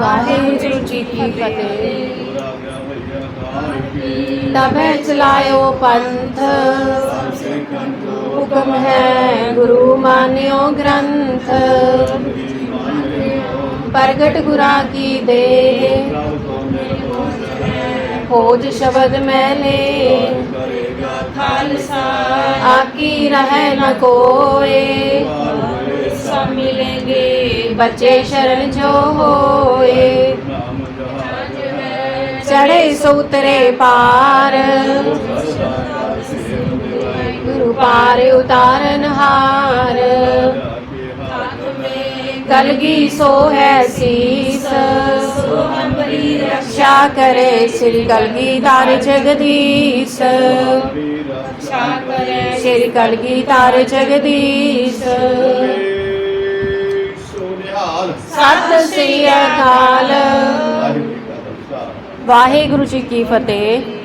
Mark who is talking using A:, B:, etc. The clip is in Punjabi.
A: वाहेगुरु जी की फतेह।
B: तब चलायो
A: पंथ। हुक्म है गुरु
B: मान्यो ग्रंथ। प्रगट गुरा
A: की दे खोज
B: शब्द
A: में ले आकी रहे न
B: कोई
A: सब मिलेंगे। ਬੱਚੇ ਸ਼ਰਨ ਜੋ ਹੋਏ। ਚੜੇ ਸੋ ਉਤਰੇ ਪਾਰ। ਗੁਰੂ ਪਾਰ ਉਤਾਰਨ ਹਾਰ। ਕਲਗੀ ਸੋ ਹੈ ਸੀਸ। ਸੋ ਕਰੇ ਸ੍ਰੀ ਕਲਗੀਧਰ ਜਗਦੀਸ਼।
B: ਵੀ ਰਖਸ਼ਾ
A: ਕਰੇ ਸ੍ਰੀ ਕਲਗੀਧਰ ਜਗਦੀਸ਼। ਸਤਿ ਸ੍ਰੀ ਅਕਾਲ। ਵਾਹਿਗੁਰੂ ਜੀ ਕੀ ਫਤਿਹ।